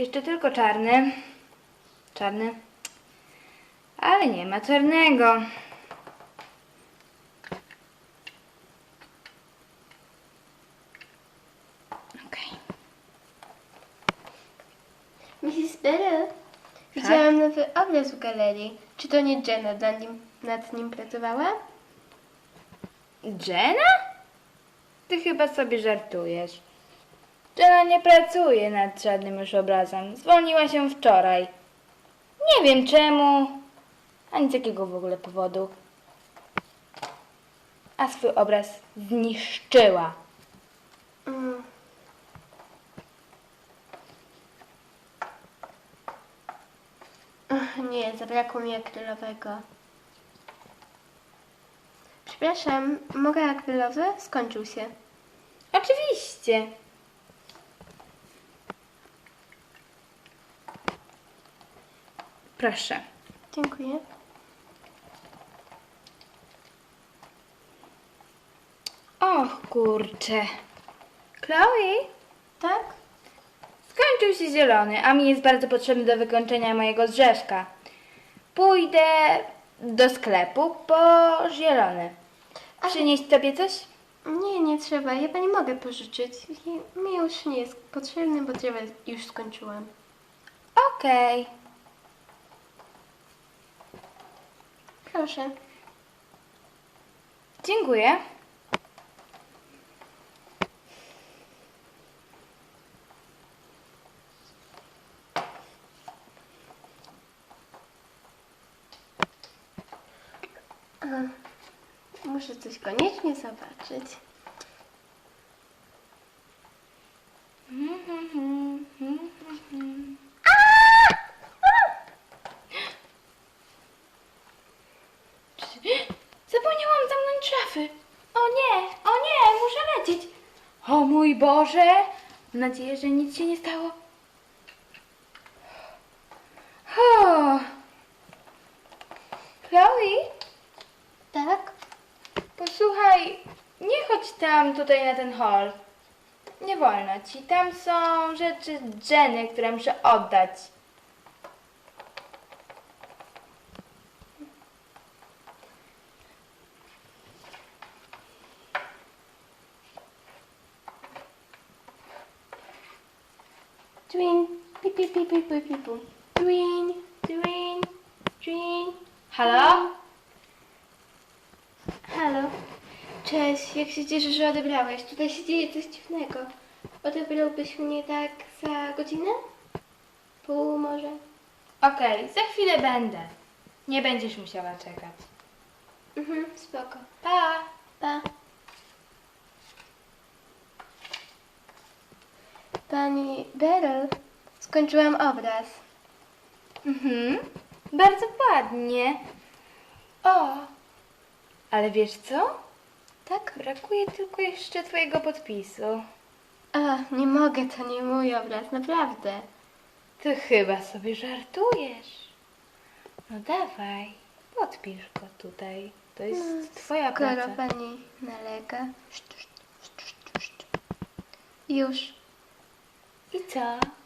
Jeszcze tylko czarny. Czarny. Ale nie ma czarnego. Okej. Mrs. Beryl, widziałam nowy obraz w galerii. Czy to nie Jenna nad nim, nad nim pracowała? Jenna? Ty chyba sobie żartujesz. Nie pracuje nad żadnym już obrazem. Zwolniła się wczoraj. Nie wiem czemu, ani z jakiego w ogóle powodu. A swój obraz zniszczyła. Mm. Ach, nie, zabrakło mi akrylowego. Przepraszam, mogę akrylowy? Skończył się. Oczywiście. Proszę. Dziękuję. Och, kurczę. Chloe, Tak? skończył się zielony, a mi jest bardzo potrzebny do wykończenia mojego drzewka. Pójdę do sklepu po zielony. Przynieść tobie coś? Nie, nie trzeba. Ja pani mogę pożyczyć. Mi już nie jest potrzebny, bo drzewa już skończyłam. Okej. Proszę. Dziękuję. Muszę coś koniecznie zobaczyć. Zapomniałam szafy. O nie, o nie, muszę lecieć. O mój Boże. Mam nadzieję, że nic się nie stało. O. Chloe, Tak? posłuchaj, nie chodź tam tutaj na ten hol. Nie wolno ci. Tam są rzeczy Jenny, które muszę oddać. Twin. Pip, pip, pip, pip, pip, pip. Twin. Twin. Twin. Halo? Halo. Cześć, jak się cieszę, że odebrałeś. Tutaj się dzieje coś dziwnego. Odebrałbyś mnie tak za godzinę? Pół może? Okej, za chwilę będę. Nie będziesz musiała czekać. Mhm, spoko. Pa! Pa. Pani Beryl, skończyłam obraz. Mhm, bardzo ładnie. O, ale wiesz co? Tak? Brakuje tylko jeszcze twojego podpisu. A, nie mogę, to nie mój obraz, naprawdę. Ty chyba sobie żartujesz. No dawaj, podpisz go tutaj. To jest twoja Skoro praca. pani nalega. Już. I co?